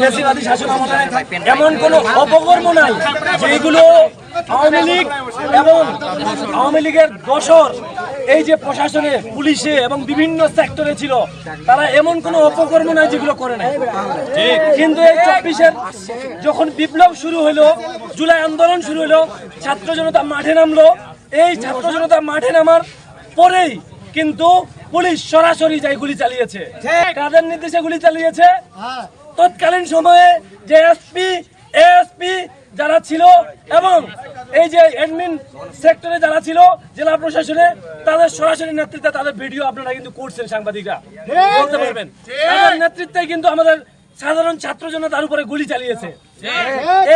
ফেসিবাদী শাসন আমলে এমন কোন অপকর্ম নাই। যেগুলো আওয়ামী লীগ এবং আওয়ামী লীগের দোসর এই যে প্রশাসনে পুলিশে এবং বিভিন্ন সেক্টরে ছিল তারা এমন কোন অপকর্ম নাই যেগুলো করে নাই। কিন্তু এই চব্বিশের যখন বিপ্লব শুরু হলো জুলাই আন্দোলন শুরু হলো ছাত্র জনতা মাঠে নামলো। এই ছাত্র জনতা মাঠে নামার পরেই কিন্তু পুলিশ সরাসরি যাই গুলি চালিয়েছে। কাদের নির্দেশে গুলি চালিয়েছে। তৎকালীন সময়ে যে এসপি এসপি যারা ছিল এবং এই যে অ্যাডমিন সেক্টরে যারা ছিল জেলা প্রশাসনে তাদের সরাসরি নেতৃত্বে তাদের ভিডিও আপনারা কিন্তু করছেন সাংবাদিকরা। বলতে পারবেন। তাদের নেতৃত্বে কিন্তু আমাদের সাধারণ ছাত্র জন্য তার উপরে গুলি চালিয়েছে।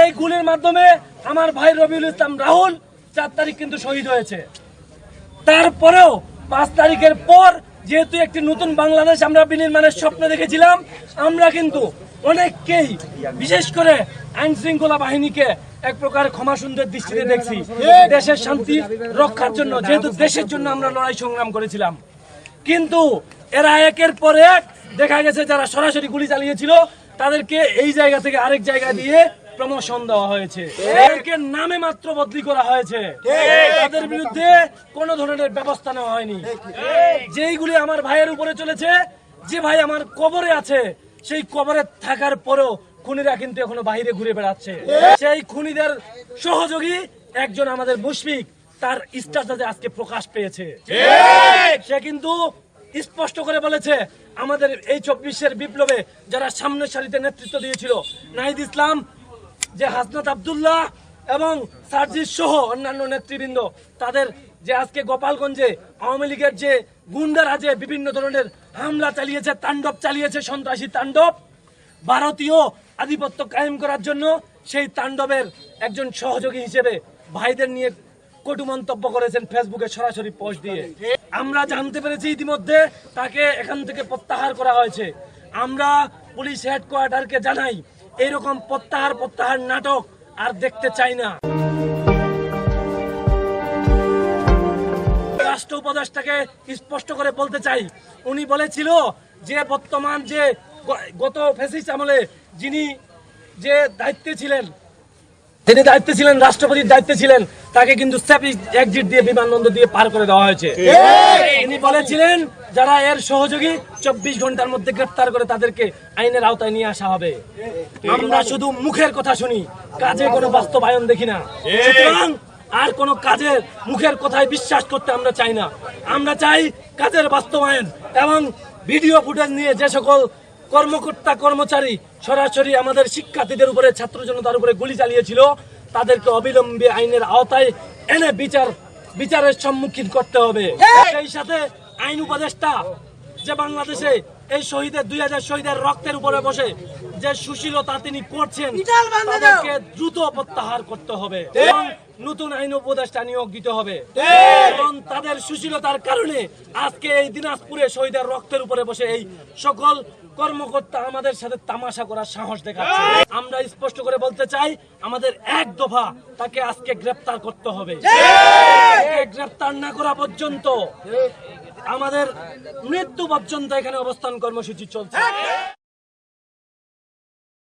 এই গুলির মাধ্যমে আমার ভাই রবিউল ইসলাম রাহুল চার তারিখ কিন্তু শহীদ হয়েছে। তারপরেও পাঁচ তারিখের পর যেহেতু একটি নতুন বাংলাদেশ আমরা বিনির্মাণের স্বপ্ন দেখেছিলাম, আমরা কিন্তু অনেককেই, বিশেষ করে আইন শৃঙ্খলা বাহিনীকে এক প্রকার ক্ষমা সুন্দর দৃষ্টিতে দেখছি। দেশের শান্তি রক্ষার জন্য, যেহেতু দেশের জন্য আমরা লড়াই সংগ্রাম করেছিলাম। কিন্তু এরা একের পর এক, দেখা গেছে যারা সরাসরি গুলি চালিয়েছিল, তাদেরকে এই জায়গা থেকে আরেক জায়গা দিয়ে প্রমোশন দেওয়া হয়েছে। এদেরকে নামে মাত্র বদলি করা হয়েছে। তাদের বিরুদ্ধে কোন ধরনের ব্যবস্থা নেওয়া হয়নি। যেইগুলি আমার ভাইয়ের উপরে চলেছে যে ভাই আমার কবরে আছে সেই কবরে থাকার পরেও খুনিরা কিন্তু এখনও বাইরে ঘুরে বেড়াচ্ছে। সেই খুনিদের সহযোগী একজন আমাদের মুশফিক তার স্ট্যাটাসে আজকে প্রকাশ পেয়েছে। সে কিন্তু স্পষ্ট করে বলেছে আমাদের এই চব্বিশের বিপ্লবে যারা সামনের সারিতে নেতৃত্ব দিয়েছিল নাহিদ ইসলাম যে হাসনাত আব্দুল্লাহ এবং সার্জিস সহ অন্যান্য নেতৃবৃন্দ, তাদের যে আজকে গোপালগঞ্জে আওয়ামী লীগের যে গুন্ডারা যে বিভিন্ন ধরনের হামলা চালিয়েছে, তাণ্ডব চালিয়েছে, সন্ত্রাসী তাণ্ডব, ভারতীয় আধিপত্য কায়েম করার জন্য সেই তাণ্ডবের একজন সহযোগী হিসেবে ভাইদের নিয়ে কটু মন্তব্য করেছেন ফেসবুকে সরাসরি পোস্ট দিয়ে। আমরা জানতে পেরেছি ইতিমধ্যে তাকে এখান থেকে প্রত্যাহার করা হয়েছে। আমরা পুলিশ হেডকোয়ার্টারকে জানাই, এরকম প্রত্যাহার প্রত্যাহার নাটক আর দেখতে চাই না। রাষ্ট্র উপদেষ্টাকে স্পষ্ট করে বলতে চাই। উনি বলেছিল যে, বর্তমান যে গত ফেসিস আমলে যিনি যে দায়িত্বে ছিলেন, তিনি দায়িত্বে ছিলেন, রাষ্ট্রপতির দায়িত্বে ছিলেন তাকে কিন্তু এক্সিট দিয়ে বিমানবন্দর দিয়ে পার করে দেওয়া হয়েছে। তিনি বলেছিলেন যারা এর সহযোগী চব্বিশ ঘণ্টার মধ্যে গ্রেপ্তার করে তাদেরকে আইনের আওতায় নিয়ে আসা হবে। আমরা শুধু মুখের কথা শুনি কাজে কোনো বাস্তবায়ন দেখি না। সুতরাং আর কোনো কাজের মুখের কথায় বিশ্বাস করতে আমরা চাই না। আমরা চাই কাজের বাস্তবায়ন এবং ভিডিও ফুটেজ নিয়ে যে সকল কর্মকর্তা কর্মচারী সরাসরি আমাদের শিক্ষার্থীদের উপরে ছাত্র জনতার উপরে গুলি চালিয়েছিল তাদেরকে অবিলম্বে আইনের আওতায় এনে বিচার বিচারের সম্মুখীন করতে হবে। সেই সাথে আইন উপদেষ্টা যে বাংলাদেশে এই শহীদের দুই হাজার শহীদের রক্তের উপরে বসে যে সুশীলতা তিনি করছেন তাদেরকে দ্রুত প্রত্যাহার করতে হবে এবং নতুন আইন উপদেষ্টা নিয়োগ দিতে হবে। এবং তাদের সুশীলতার কারণে আজকে এই দিনাজপুরে শহীদের রক্তের উপরে বসে এই সকল কর্মকর্তা আমাদের সাথে তামাশা করার সাহস দেখাচ্ছে। আমরা স্পষ্ট করে বলতে চাই আমাদের এক দফা তাকে আজকে গ্রেপ্তার করতে হবে। গ্রেপ্তার না করা পর্যন্ত আমাদের মৃত্যু পর্যন্ত এখানে অবস্থান কর্মসূচি চলছে।